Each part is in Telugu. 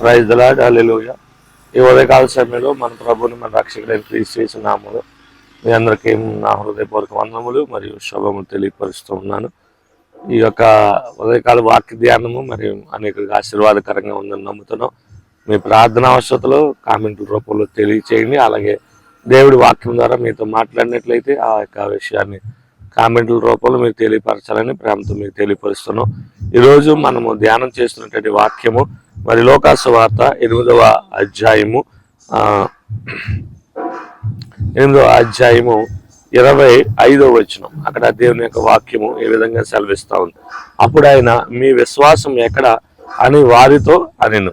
ప్రైజ్ దలాడ్ అల్లెలుయ ఈ ఉదయకాల సమయంలో మన ప్రభుని మన రక్షకుడైన క్రీస్తు చేసిన మీ అందరికీ నా హృదయపూర్వక వందములు మరియు శుభములు తెలియపరుస్తూ ఉన్నాను. ఈ యొక్క ఉదయకాల వాక్య ధ్యానము మరియు అనేక ఆశీర్వాదకరంగా ఉందని నమ్ముతున్నాం. మీ ప్రార్థన అవసరతలు కామెంట్ల రూపంలో తెలియచేయండి. అలాగే దేవుడి వాక్యం ద్వారా మీతో మాట్లాడినట్లయితే ఆ యొక్క విషయాన్ని కామెంట్ల రూపంలో మీరు తెలియపరచాలని ప్రేమతో మీకు తెలియపరుస్తున్నాం. ఈరోజు మనము ధ్యానం చేస్తున్నటువంటి వాక్యము మరి లోకాసు వార్త ఎనిమిదవ అధ్యాయము ఎనిమిదవ అధ్యాయము ఇరవై ఐదవ వచనం. అక్కడ దేవుని యొక్క వాక్యము ఏ విధంగా సెలవిస్తా ఉంది. అప్పుడు ఆయన మీ విశ్వాసం ఎక్కడ అని వారితో అనిను.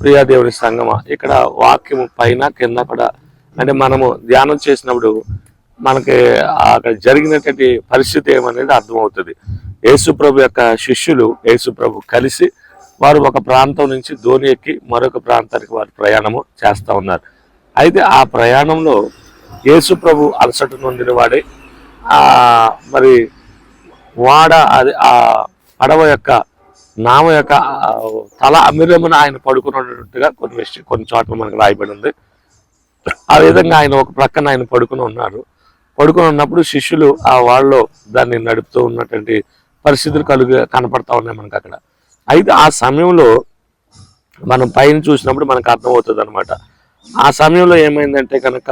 ప్రియా దేవుని సంగమ ఇక్కడ వాక్యము పైన కింద కూడా అంటే మనము ధ్యానం చేసినప్పుడు మనకి అక్కడ జరిగినటువంటి పరిస్థితి ఏమనేది అర్థమవుతుంది. యేసుప్రభు యొక్క శిష్యులు యేసుప్రభు కలిసి వారు ఒక ప్రాంతం నుంచి ధోని ఎక్కి మరొక ప్రాంతానికి వారు ప్రయాణము చేస్తూ ఉన్నారు. అయితే ఆ ప్రయాణంలో యేసుప్రభు అలసట నొందిన వాడే మరి వాడ అది ఆ పడవ యొక్క నామ యొక్క తల అమిరమున ఆయన పడుకున్నట్టుగా కొన్ని విషయం కొన్ని చోట్ల మనకు రాయబడి ఉంది. ఆ విధంగా ఆయన ఒక ప్రక్కన ఆయన పడుకుని ఉన్నారు. పడుకుని ఉన్నప్పుడు శిష్యులు ఆ వాళ్ళలో దాన్ని నడుపుతూ ఉన్నటువంటి పరిస్థితులు కలుగు కనపడతా ఉన్నాయి మనకు అక్కడ. అయితే ఆ సమయంలో మనం పైన చూసినప్పుడు మనకు అర్థమవుతుంది అనమాట ఆ సమయంలో ఏమైందంటే కనుక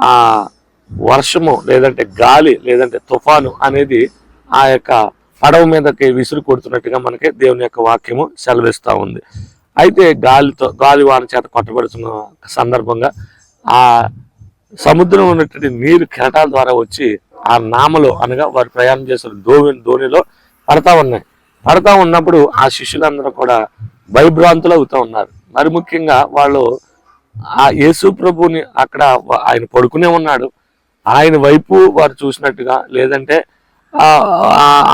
ఆ వర్షము లేదంటే గాలి లేదంటే తుఫాను అనేది ఆ యొక్క పడవ మీదకి విసురు కొడుతున్నట్టుగా మనకి దేవుని యొక్క వాక్యము సెలవిస్తూ ఉంది. అయితే గాలితో గాలి వాన చేత కొట్టబడుతున్న సందర్భంగా ఆ సముద్రం ఉన్నటువంటి నీరు కెరటాల ద్వారా వచ్చి ఆ నామలో అనగా వారు ప్రయాణం చేసిన దోవి ధోనిలో పడతా ఉన్నాయి. పడతా ఉన్నప్పుడు ఆ శిష్యులందరూ కూడా భయభ్రాంతులు అవుతూ ఉన్నారు. మరి ముఖ్యంగా వాళ్ళు ఆ యేసు ప్రభుని అక్కడ ఆయన పడుకునే ఉన్నాడు. ఆయన వైపు వారు చూసినట్టుగా లేదంటే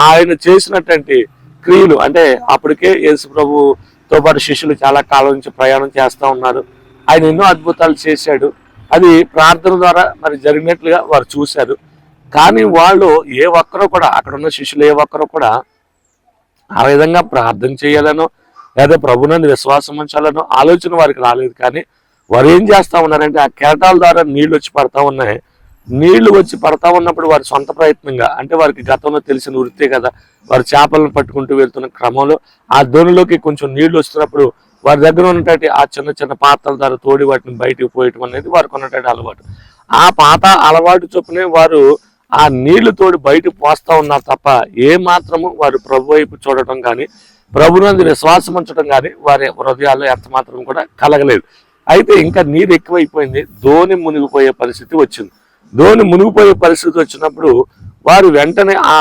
ఆయన చేసినటువంటి క్రియలు అంటే అప్పటికే యేసు ప్రభుతో పాటు శిష్యులు చాలా కాలం నుంచి ప్రయాణం చేస్తూ ఉన్నారు. ఆయన ఎన్నో అద్భుతాలు చేశాడు. అది ప్రార్థన ద్వారా మరి జరిగినట్లుగా వారు చూశారు. కానీ వాళ్ళు ఏ ఒక్కరూ కూడా అక్కడ ఉన్న శిష్యులు ఏ ఒక్కరూ కూడా ఆ విధంగా ప్రార్థన చేయాలనో లేదా ప్రభునందు విశ్వాసం ఉంచాలనో ఆలోచన వారికి రాలేదు. కానీ వారు ఏం చేస్తా ఉన్నారంటే ఆ కేటాల ద్వారా నీళ్ళు వచ్చి పడతా ఉన్నాయి. నీళ్ళు వచ్చి పడతా ఉన్నప్పుడు వారి సొంత ప్రయత్నంగా అంటే వారికి గతంలో తెలిసిన వృత్తే కదా వారు చేపలను పట్టుకుంటూ వెళ్తున్న క్రమంలో ఆ ధోనిలోకి కొంచెం నీళ్ళు వస్తున్నప్పుడు వారి దగ్గర ఉన్నటువంటి ఆ చిన్న చిన్న పాత్రల ద్వారా తోడి వాటిని బయటికి పోయటం అనేది వారికి ఉన్నటువంటి అలవాటు. ఆ పాత అలవాటు చొప్పునే వారు ఆ నీళ్ళు తోడి బయటకు పోస్తా ఉన్నారు తప్ప ఏ మాత్రము వారు ప్రభు వైపు చూడటం కానీ ప్రభునందు విశ్వాసం ఉంచడం కానీ వారి హృదయాల్లో ఎంత మాత్రం కూడా కలగలేదు. అయితే ఇంకా నీరు ఎక్కువైపోయింది. ధోని మునిగిపోయే పరిస్థితి వచ్చింది. ధోని మునిగిపోయే పరిస్థితి వచ్చినప్పుడు వారు వెంటనే ఆ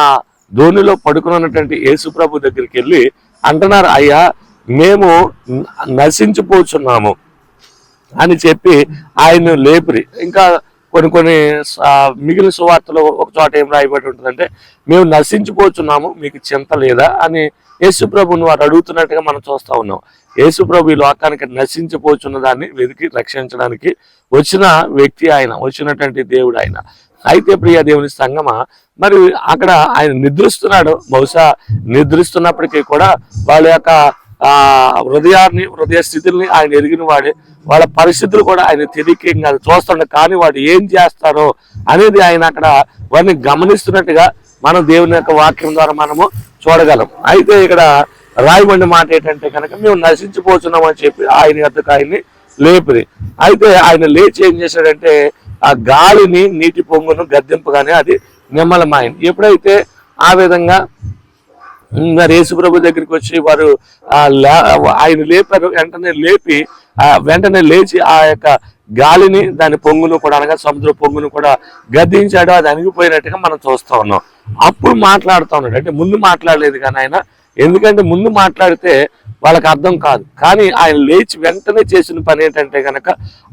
ధోనిలో పడుకున్నటువంటి యేసు ప్రభు దగ్గరికి వెళ్ళి అంటున్నారు అయ్యా మేము నశించిపోతున్నాము అని చెప్పి ఆయన లేపిరి. ఇంకా కొన్ని కొన్ని మిగిలిన సువార్తలో ఒక చోట ఏం రాయబడి ఉంటుందంటే మేము నశించిపోతున్నాము మీకు చింత లేదా? అని యేసుప్రభుని వారు అడుగుతున్నట్టుగా మనం చూస్తా ఉన్నాం. యేసుప్రభు ఈ లోకానికి నశించిపోతున్న దాన్ని వెతికి రక్షించడానికి వచ్చిన వ్యక్తి ఆయన వచ్చినటువంటి దేవుడు ఆయన. అయితే ప్రియ దేవుని సంగమ మరి అక్కడ ఆయన నిద్రిస్తున్నాడు. బహుశా నిద్రిస్తున్నప్పటికీ కూడా వాళ్ళ యొక్క హృదయాన్ని హృదయ స్థితుల్ని ఆయన ఎరిగిన వాడే. వాళ్ళ పరిస్థితులు కూడా ఆయన తెలియక కాదు. చూస్తుండే కానీ వాడు ఏం చేస్తారో అనేది ఆయన అక్కడ వారిని గమనిస్తున్నట్టుగా మనం దేవుని యొక్క వాక్యం ద్వారా మనము చూడగలం. అయితే ఇక్కడ రాయబండి మాట ఏంటంటే కనుక మేము నశించిపోతున్నాం అని చెప్పి ఆయన యొక్కకు ఆయన్ని లేపిరి. అయితే ఆయన లేచి ఏం చేశాడంటే ఆ గాలిని నీటి పొంగును గద్దెంపగానే అది నిమ్మలమాయింది. ఎప్పుడైతే ఆ విధంగా మరి యేసుప్రభు దగ్గరికి వచ్చి వారు ఆయన లేపారు. వెంటనే లేపి వెంటనే లేచి ఆ యొక్క గాలిని దాని పొంగును కూడా అనగా సముద్ర పొంగును కూడా గద్దించాడు. అది అణిగిపోయినట్టుగా మనం చూస్తా ఉన్నాం. అప్పుడు మాట్లాడుతూ ఉన్నాడు. అంటే ముందు మాట్లాడలేదు కానీ ఆయన. ఎందుకంటే ముందు మాట్లాడితే వాళ్ళకి అర్థం కాదు. కానీ ఆయన లేచి వెంటనే చేసిన పని ఏంటంటే కనుక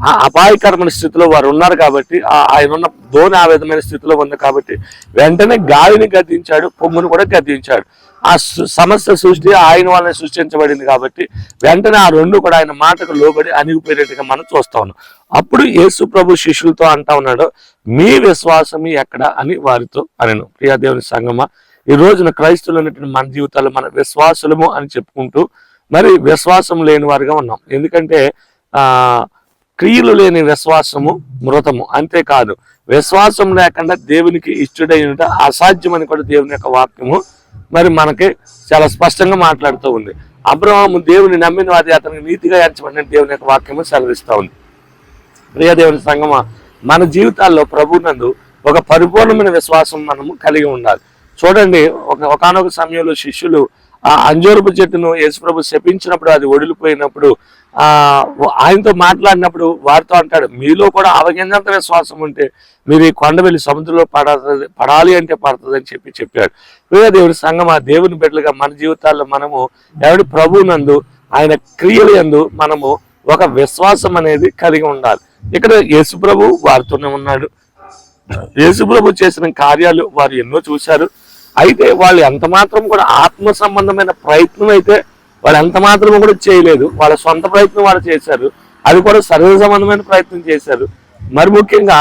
ఆ అపాయకరమైన స్థితిలో వారు ఉన్నారు కాబట్టి ఆ ఆయన ఉన్న ధోని ఆ విధమైన స్థితిలో ఉంది కాబట్టి వెంటనే గాలిని గద్దించాడు పొంగును కూడా గద్దించాడు. ఆ సు- సృష్టి ఆయన వల్ల సృష్టించబడింది కాబట్టి వెంటనే ఆ రెండు కూడా ఆయన మాటకు లోబడి అణిగిపోయినట్టుగా మనం చూస్తా ఉన్నాం. అప్పుడు యేసు ప్రభు శిష్యులతో అంటా ఉన్నాడు మీ విశ్వాసం ఎక్కడ అని వారితో అనను. ప్రియా దేవుని సంగమ ఈ రోజున క్రైస్తువులు అనేటువంటి మన జీవితాలు మన విశ్వాసులము అని చెప్పుకుంటూ మరి విశ్వాసం లేని వారిగా ఉన్నాం. ఎందుకంటే ఆ క్రియలు లేని విశ్వాసము మృతము. అంతేకాదు విశ్వాసం లేకుండా దేవునికి ఇష్టడైనట అసాధ్యమని కూడా దేవుని యొక్క వాక్యము మరి మనకి చాలా స్పష్టంగా మాట్లాడుతూ ఉంది. అబ్రహాము దేవుని నమ్మిన వారి అతనికి నీతిగా ఎంచబడిన దేవుని యొక్క వాక్యము సెలవిస్తూ ఉంది. ప్రియదేవుని సంగమ మన జీవితాల్లో ప్రభునందు ఒక పరిపూర్ణమైన విశ్వాసం మనము కలిగి ఉండాలి. చూడండి ఒక ఒకనొక సమయంలో శిష్యులు ఆ అంజూరపు చెట్టును యేసుప్రభు శపించినప్పుడు అది ఒడిలిపోయినప్పుడు ఆయనతో మాట్లాడినప్పుడు వారితో అంటాడు మీలో కూడా అవగింజంత విశ్వాసం ఉంటే మీరు ఈ కొండ వెళ్ళి సముద్రంలో పడాలి పడాలి అంటే పడుతుంది అని చెప్పి చెప్పాడు. దేవుని దేవుడి సంగమ దేవుని బిడ్డలుగా మన జీవితాల్లో మనము ఎవడి ప్రభునందు ఆయన క్రియలు యందు మనము ఒక విశ్వాసం అనేది కలిగి ఉండాలి. ఇక్కడ యేసుప్రభు వారితోనే ఉన్నాడు. యేసుప్రభు చేసిన కార్యాలు వారు ఎన్నో చూశారు. అయితే వాళ్ళు ఎంత మాత్రం కూడా ఆత్మ సంబంధమైన ప్రయత్నం అయితే వాళ్ళు ఎంత మాత్రం కూడా చేయలేదు. వాళ్ళ సొంత ప్రయత్నం వాళ్ళు చేశారు. అది కూడా సర్వ సంబంధమైన ప్రయత్నం చేశారు. మరి ముఖ్యంగా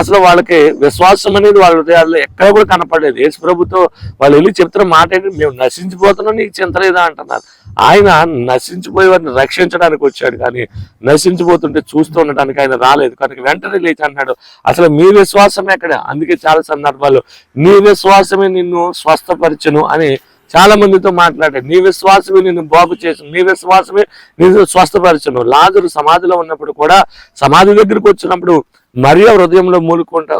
అసలు వాళ్ళకి విశ్వాసం అనేది వాళ్ళ హృదయాల్లో ఎక్కడ కూడా కనపడలేదు. యేసు ప్రభుతో వాళ్ళు వెళ్ళి చెప్తున్న మాట ఏంటి? మేము నశించిపోతున్నాం నీకు చింత లేదా అంటున్నారు. ఆయన నశించిపోయే వారిని రక్షించడానికి వచ్చాడు కానీ నశించిపోతుంటే చూస్తూ ఉండడానికి ఆయన రాలేదు. కనుక వెంటనే లేచి అన్నాడు అసలు మీ విశ్వాసం ఎక్కడ అందుకే చాలా సందర్భాల్లో నీ విశ్వాసమే నిన్ను స్వస్థపరచను అని చాలా మందితో మాట్లాడాడు నీ విశ్వాసమే నిన్ను బాగు చేసి నీ విశ్వాసమే నిన్ను స్వస్థపరచను లాజరు సమాధిలో ఉన్నప్పుడు కూడా సమాధి దగ్గరికి వచ్చినప్పుడు మరియు హృదయంలో మూలుకుంటా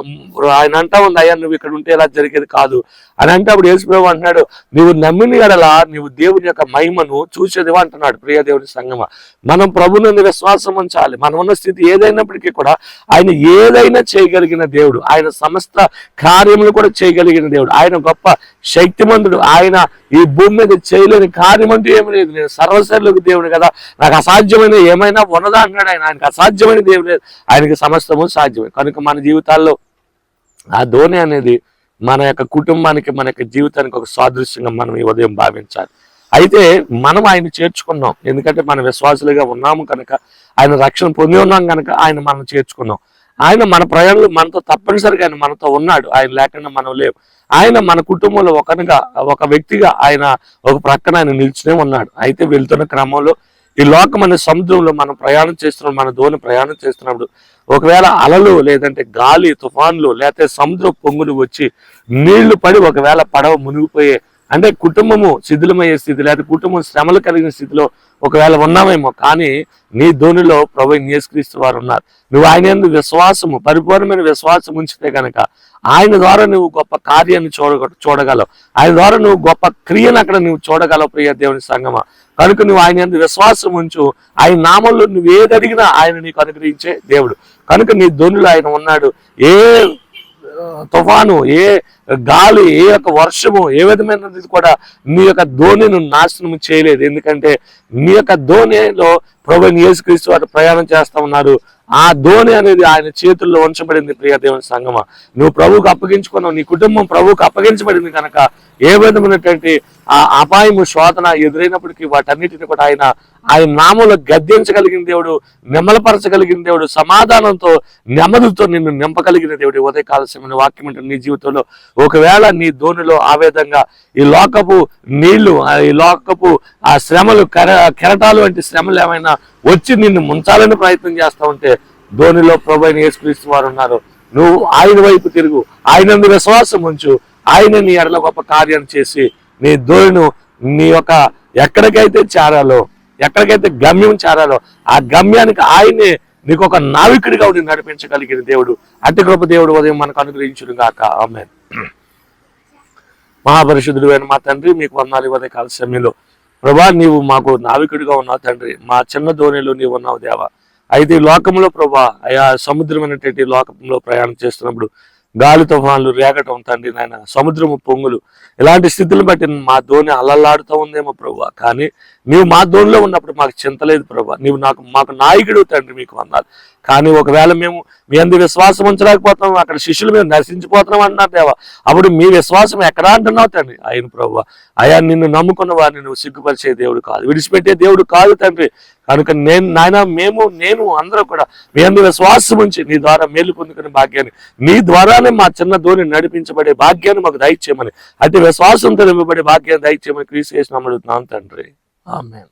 ఆయన అంటా ఉంది అయ్యా నువ్వు ఇక్కడ ఉంటే ఇలా జరిగేది కాదు. అని అంటే అప్పుడు యేసుప్రభు అంటున్నాడు నువ్వు నమ్మిన ఎడలా నువ్వు దేవుని యొక్క మహిమను చూసేదివా? అంటున్నాడు ప్రియ దేవుని సంగమ. మనం ప్రభునందు విశ్వాసం ఉంచాలి. మనం ఉన్న స్థితి ఏదైనప్పటికీ కూడా ఆయన ఏదైనా చేయగలిగిన దేవుడు ఆయన సమస్త కార్యములు కూడా చేయగలిగిన దేవుడు ఆయన గొప్ప శక్తిమంతుడు ఆయన ఈ భూమి మీద చేయలేని కార్యం అంటూ ఏమి లేదు. నేను సర్వశైలకు దేవుడు కదా నాకు అసాధ్యమైన ఏమైనా ఉన్నదా అన్నాడు ఆయన. ఆయనకు అసాధ్యమైన దేవుడు లేదు. ఆయనకి సమస్తము సాధ్యమే. కనుక మన జీవితాల్లో ఆ ధోని అనేది మన యొక్క కుటుంబానికి మన యొక్క జీవితానికి ఒక సాదృశ్యంగా మనం ఈ ఉదయం భావించాలి. అయితే మనం ఆయన చేర్చుకున్నాం. ఎందుకంటే మన విశ్వాసులుగా ఉన్నాము కనుక ఆయన రక్షణ పొంది ఉన్నాం కనుక ఆయన మనం చేర్చుకున్నాం. ఆయన మన ప్రయాణంలో మనతో తప్పనిసరిగా ఆయన మనతో ఉన్నాడు. ఆయన లేకుండా మనం లేవు. ఆయన మన కుటుంబంలో ఒకనిగా ఒక వ్యక్తిగా ఆయన ఒక ప్రక్కన ఆయన నిల్చునే ఉన్నాడు. అయితే వెళ్తున్న క్రమంలో ఈ లోకం అనే సముద్రంలో మనం ప్రయాణం చేస్తున్నాం మన ధోని ప్రయాణం చేస్తున్నప్పుడు ఒకవేళ అలలు లేదంటే గాలి తుఫాన్లు లేకపోతే సముద్ర పొంగులు వచ్చి నీళ్ళు పడి ఒకవేళ పడవ మునిగిపోయే అంటే కుటుంబము శిథిలమయ్యే స్థితి లేదా కుటుంబం శ్రమలు కలిగిన స్థితిలో ఒకవేళ ఉన్నామేమో కానీ నీ ధోనిలో ప్రభు నియస్క్రీస్తు వారు ఉన్నారు. నువ్వు ఆయన విశ్వాసము పరిపూర్ణమైన విశ్వాసం ఉంచితే కనుక ఆయన ద్వారా నువ్వు గొప్ప కార్యాన్ని చూడ చూడగలవు. ఆయన ద్వారా నువ్వు గొప్ప క్రియను అక్కడ నువ్వు చూడగలవు ప్రియ దేవుని సంగమ. కనుక నువ్వు ఆయన విశ్వాసం ఉంచు. ఆయన నామంలో నువ్వు ఏది అడిగినా ఆయన నీకు అనుగ్రహించే దేవుడు. కనుక నీ ధోనిలో ఆయన ఉన్నాడు. ఏ తుఫాను ఏ గాలి ఏ యొక్క వర్షము ఏ విధమైనది కూడా నీ యొక్క ధోనిను నాశనం చేయలేదు. ఎందుకంటే నీ యొక్క ధోనిలో ప్రభు యేసుక్రీస్తు వారు ప్రయాణం చేస్తా ఉన్నారు. ఆ ధోని అనేది ఆయన చేతుల్లో ఉంచబడింది ప్రియ దేవుని సంగమ. నువ్వు ప్రభువుకు అప్పగించుకున్నావు నీ కుటుంబం ప్రభుకు అప్పగించబడింది కనుక ఏ విధమైనటువంటి ఆ అపాయము శోధన ఎదురైనప్పటికీ వాటన్నిటిని కూడా ఆయన ఆయన నామంలో గద్దించగలిగిన దేవుడు నిమ్మలపరచగలిగిన దేవుడు సమాధానంతో నెమ్మదితో నిన్ను నింపగలిగిన దేవుడు ఉదయకాల సమయంలో వాక్యం అంటే నీ జీవితంలో. ఒకవేళ నీ ధోనిలో ఆ విధంగా ఈ లోకపు నీళ్ళు ఆ ఈ లోకపు ఆ శ్రమలు కెర కెరటాలు వంటి శ్రమలు ఏమైనా వచ్చి నిన్ను ముంచాలని ప్రయత్నం చేస్తా ఉంటే ధోనిలో ప్రభు అయిన యేసుక్రీస్తు వారు ఉన్నారు. నువ్వు ఆయన వైపు తిరుగు ఆయన విశ్వాసం ఉంచు ఆయన నీ ఎడల గొప్ప కార్యం చేసి నీ ధోనిను నీ యొక్క ఎక్కడికైతే చేరాలో ఎక్కడికైతే గమ్యం చేరాలో ఆ గమ్యానికి ఆయనే నీకు ఒక నావికుడిగా ఉండి నడిపించగలిగిన దేవుడు. అట్టి కృప దేవుడు ఉదయం మనకు అనుగ్రహించుడు గాక. ఆమె మహాపరిశుద్ధుడు అయిన మా తండ్రి మీకు వందాలు ఇవ్వదే కాల సమయంలో. ప్రభా నీవు మాకు నావికుడిగా ఉన్నావు తండ్రి. మా చిన్న ధోనిలో నీవు ఉన్నావు దేవా. అయితే ఈ లోకంలో ప్రభా అయా సముద్రమైనటువంటి లోకంలో ప్రయాణం చేస్తున్నప్పుడు గాలి తుఫాన్లు రేగటం తండ్రి నాయన సముద్రము పొంగులు. ఇలాంటి స్థితిని బట్టి మా ధోని అల్లల్లాడుతూ ఉందేమో ప్రభు. కానీ నీవు మా ధోనిలో ఉన్నప్పుడు మాకు చింతలేదు ప్రభా. నీవు నాకు మాకు నాయకుడు తండ్రి మీకు అన్నారు కానీ ఒకవేళ మేము మీ అందు విశ్వాసం ఉంచలేకపోతున్నాం అక్కడ శిష్యులు మేము నశించిపోతున్నాం అంటున్నారు దేవా. అప్పుడు మీ విశ్వాసం ఎక్కడ అంటున్నావు తండ్రి? ఆయన ప్రభు. అయా నిన్ను నమ్ముకున్న వారిని నువ్వు సిగ్గుపరిచే దేవుడు కాదు. విడిచిపెట్టే దేవుడు కాదు తండ్రి. కనుక నేను నాయన మేము నేను అందరూ కూడా మీ అందు విశ్వాసం ఉంచి నీ ద్వారా మేలు పొందుకునే భాగ్యాన్ని నీ ద్వారానే మా చిన్న ధోని నడిపించబడే భాగ్యాన్ని మాకు దయచేయమని అతి విశ్వాసంతో నింపబడే భాగ్యాన్ని దయచేయమని క్రీస్ చేసిన అడుగుతున్నాను తండ్రి. ఆమె